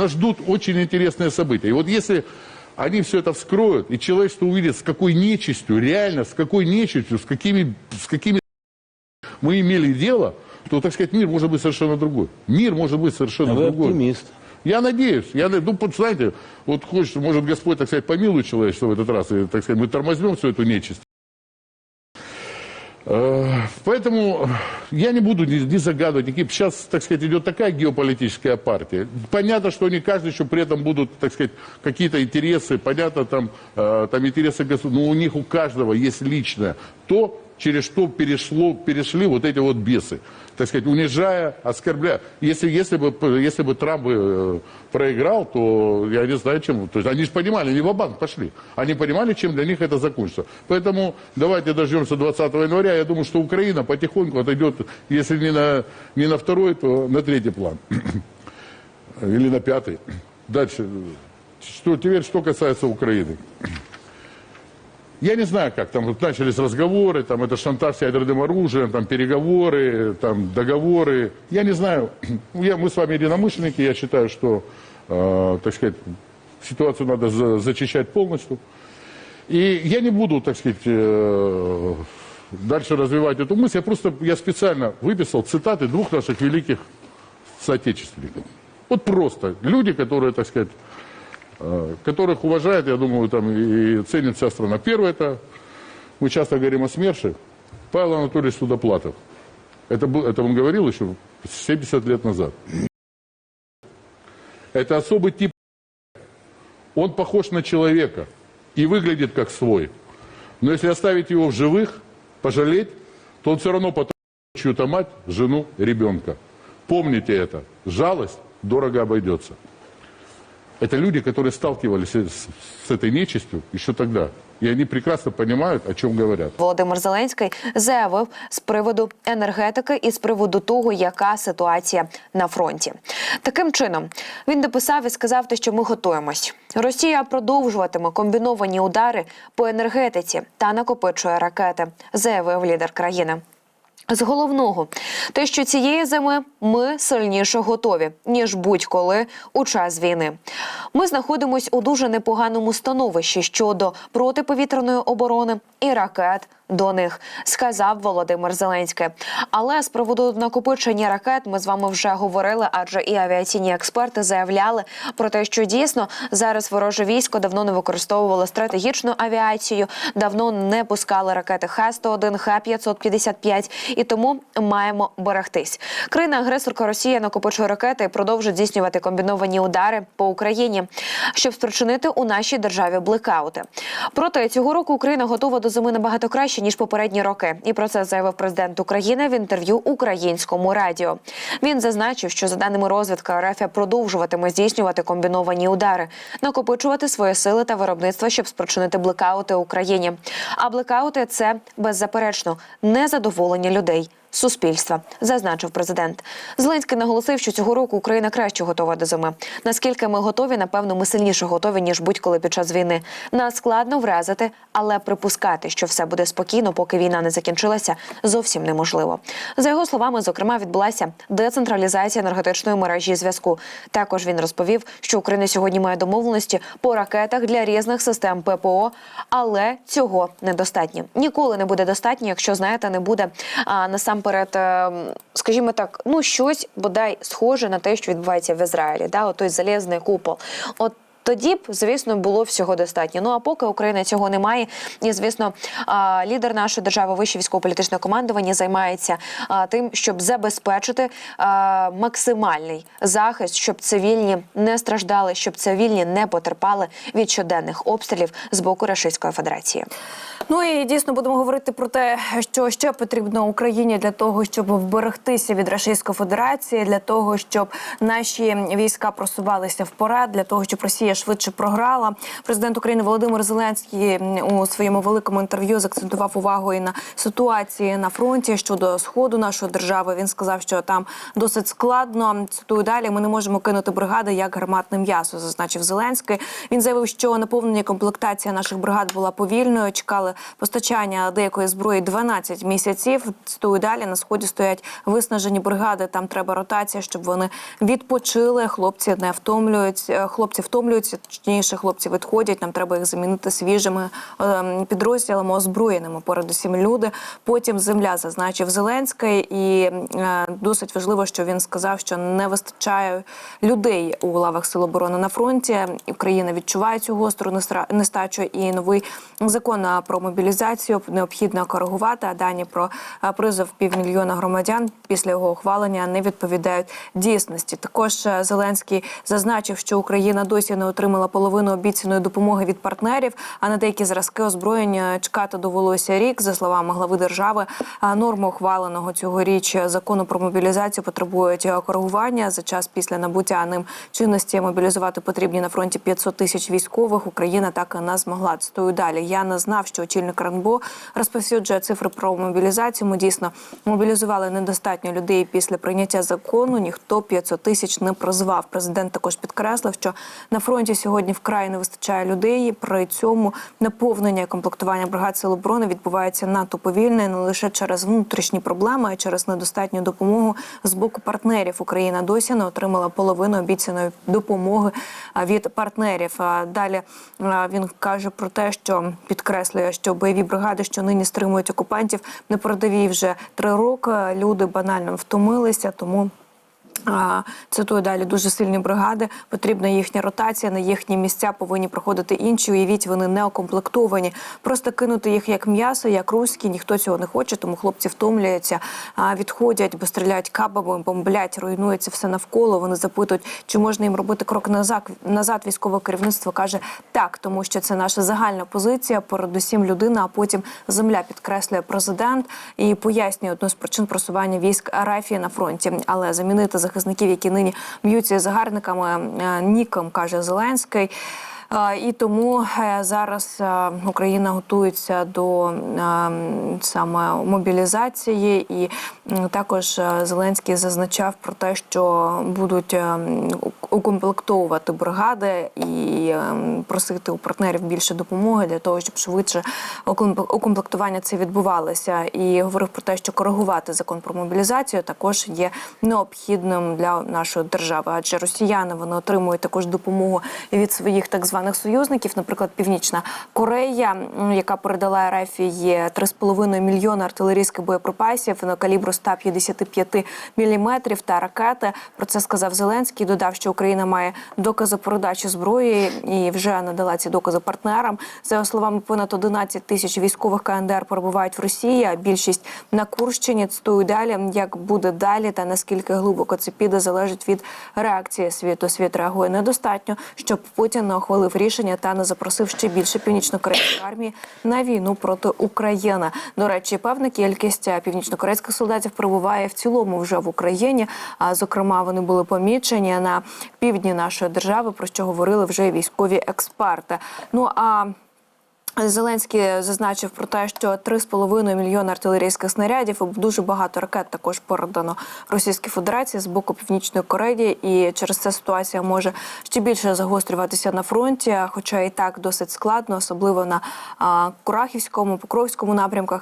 Нас ждут очень интересные события. И вот если они все это вскроют, и человечество увидит, с какой нечистью, реально, с какой нечистью, с какими, с какими мы имели дело, то, так сказать, мир может быть совершенно другой. Мир может быть совершенно А вы другой. оптимист. Я надеюсь. Я, ну, знаете, вот хочется, может, Господь, так сказать, помилует человечество в этот раз, и, так сказать, мы тормознем всю эту нечисть. Э, Поэтому я не буду ни, ни загадывать, никакие. Сейчас, так сказать, идет такая геополитическая партия. Понятно, что они каждый еще при этом будут, так сказать, какие-то интересы, понятно, там, э, там интересы государства, но у них у каждого есть личное то, через что перешло, перешли вот эти вот бесы. Так сказать, унижая, оскорбляя. Если, если, бы, если бы Трамп э, проиграл, то я не знаю, чем. То есть они же понимали, они в банк пошли. Они понимали, чем для них это закончится. Поэтому давайте дождемся 20 января. Я думаю, что Украина потихоньку отойдет, если не на, не на второй, то на третий план. Или на пятый. Дальше. Что, теперь, что касается Украины. Я не знаю, как там начались разговоры, там это шантаж с ядерным оружием, там переговоры, там договоры. Я не знаю. Я, мы с вами единомышленники, я считаю, что, э, так сказать, ситуацию надо за- зачищать полностью. И я не буду, так сказать, э, дальше развивать эту мысль. Я просто, я специально выписал цитаты двух наших великих соотечественников. Вот просто люди, которые, так сказать, которых уважает, я думаю, там и ценит вся страна. Первое это, мы часто говорим о СМЕРШе, Павел Анатольевич Судоплатов. Это, был, это он говорил еще 70 лет назад. Это особый тип. Он похож на человека и выглядит как свой. Но если оставить его в живых, пожалеть, то он все равно потом чью-то мать, жену, ребенка. Помните это. Жалость дорого обойдется. Это люди, которые сталкивались с, с этой нечистью еще тогда. И они прекрасно понимают, о чем говорят. Володимир Зеленський заявив з приводу енергетики і з приводу того, яка ситуація на фронті. Таким чином він дописав і сказав, те, що ми готуємось. Росія продовжуватиме комбіновані удари по енергетиці та накопичує ракети, заявив лідер країни. З головного, те, що цієї зими ми сильніше готові ніж будь-коли у час війни. Ми знаходимось у дуже непоганому становищі щодо протиповітряної оборони і ракет до них, сказав Володимир Зеленський. Але з приводу накопичення ракет ми з вами вже говорили, адже і авіаційні експерти заявляли про те, що дійсно зараз вороже військо давно не використовувало стратегічну авіацію, давно не пускали ракети Х-101, Х-555, і тому маємо берегтись. Країна-агресорка Росія накопичує ракети і продовжить здійснювати комбіновані удари по Україні, щоб спричинити у нашій державі блекаути. Проте цього року Україна готова до зими набагато краще ніж попередні роки. І про це заявив президент України в інтерв'ю українському радіо. Він зазначив, що за даними розвідки РФ продовжуватиме здійснювати комбіновані удари, накопичувати свої сили та виробництво, щоб спричинити блекаути Україні. А блекаути це беззаперечно незадоволення людей. Суспільства зазначив президент. Зеленський наголосив, що цього року Україна краще готова до зими. Наскільки ми готові, напевно, ми сильніше готові ніж будь-коли під час війни. Нас складно вразити, але припускати, що все буде спокійно, поки війна не закінчилася, зовсім неможливо. За його словами, зокрема, відбулася децентралізація енергетичної мережі зв'язку. Також він розповів, що Україна сьогодні має домовленості по ракетах для різних систем ППО, але цього недостатньо. Ніколи не буде достатньо, якщо знаєте, не буде а, насамперед, е, скажімо так, ну щось бодай схоже на те, що відбувається в Ізраїлі, да, той залізний купол. От тоді б, звісно, було всього достатньо. Ну а поки Україна цього не має, і звісно, лідер нашої держави, вище військово-політичне командування, займається тим, щоб забезпечити максимальний захист, щоб цивільні не страждали, щоб цивільні не потерпали від щоденних обстрілів з боку Російської Федерації. Ну і дійсно будемо говорити про те, що ще потрібно Україні для того, щоб вберегтися від Російської Федерації, для того, щоб наші війська просувалися вперед, для того, щоб Росія Росія швидше програла. Президент України Володимир Зеленський у своєму великому інтерв'ю закцентував увагу і на ситуації на фронті щодо сходу нашої держави. Він сказав, що там досить складно. Цитую далі. Ми не можемо кинути бригади як гарматне м'ясо, зазначив Зеленський. Він заявив, що наповнення комплектація наших бригад була повільною. Чекали постачання деякої зброї 12 місяців. Цитую далі. На сході стоять виснажені бригади. Там треба ротація, щоб вони відпочили. Хлопці не втомлюються. Хлопці втомлюються, точніше, хлопці відходять. Нам треба їх замінити свіжими ем, підрозділами, озброєними. Передусім люди. Потім земля зазначив Зеленський, і е, досить важливо, що він сказав, що не вистачає людей у лавах Сил оборони на фронті. Україна відчуває цю гостру нестачу і новий закон про мобілізацію необхідно коригувати. А дані про призов півмільйона громадян після його ухвалення не відповідають дійсності. Також е, Зеленський зазначив, що Україна досі не отримала половину обіцяної допомоги від партнерів. А на деякі зразки озброєння чекати довелося рік. За словами глави держави, а, норми ухваленого цьогоріч закону про мобілізацію потребують коригування за час після набуття ним чинності. Мобілізувати потрібні на фронті 500 тисяч військових. Україна так і не змогла. Цитую далі. Я не знав, що очільник РНБО розповсюджує цифри про мобілізацію. Ми дійсно мобілізували недостатньо людей після прийняття закону. Ніхто 500 тисяч не призвав. Президент також підкреслив, що на фронті сьогодні вкрай не вистачає людей. При цьому наповнення комплектування бригад сил оборони відбувається надто повільно не лише через внутрішні проблеми, а й через недостатню допомогу з боку партнерів. Україна досі не отримала половину обіцяної допомоги від партнерів. А Далі він каже про те, що підкреслює, що бойові бригади, що нині стримують окупантів, не передові вже три роки. Люди банально втомилися, тому. Цитую далі дуже сильні бригади. Потрібна їхня ротація. На їхні місця повинні проходити інші. Уявіть, вони не окомплектовані. Просто кинути їх як м'ясо, як руські. Ніхто цього не хоче, тому хлопці втомлюються, відходять, бо стріляють кабами, бомблять, руйнується все навколо. Вони запитують, чи можна їм робити крок назад. Назад військове керівництво каже так, тому що це наша загальна позиція. Передусім людина, а потім земля підкреслює президент і пояснює одну з причин просування військ Арафії на фронті. Але замінити захисників, які нині б'ються загарниками, е, ніком каже Зеленський. І тому е, зараз е, Україна готується до е, саме мобілізації, і також Зеленський зазначав про те, що будуть укомплектовувати бригади і просити у партнерів більше допомоги для того, щоб швидше укомп- укомплектування це відбувалося. І говорив про те, що коригувати закон про мобілізацію також є необхідним для нашої держави, адже росіяни вони отримують також допомогу від своїх так званих союзників, наприклад, Північна Корея, яка передала РФ є 3,5 мільйона артилерійських боєприпасів на калібру 155 міліметрів та ракети. Про це сказав Зеленський. Додав, що Україна має докази передачі зброї і вже надала ці докази партнерам. За його словами, понад 11 тисяч військових КНДР перебувають в Росії. А більшість на Курщині цитую далі. Як буде далі, та наскільки глибоко це піде, залежить від реакції світу. Світ реагує недостатньо, щоб Путін не ухвалив рішення та не запросив ще більше північно-корейської армії на війну проти України. До речі, певна кількість е, північно-корейських солдатів перебуває в цілому вже в Україні. А зокрема, вони були помічені на півдні нашої держави, про що говорили вже військові експерти. Ну а Зеленський зазначив про те, що 3,5 мільйона артилерійських снарядів і дуже багато ракет також передано Російській Федерації з боку Північної Кореї, і через це ситуація може ще більше загострюватися на фронті, хоча і так досить складно, особливо на Курахівському, Покровському напрямках.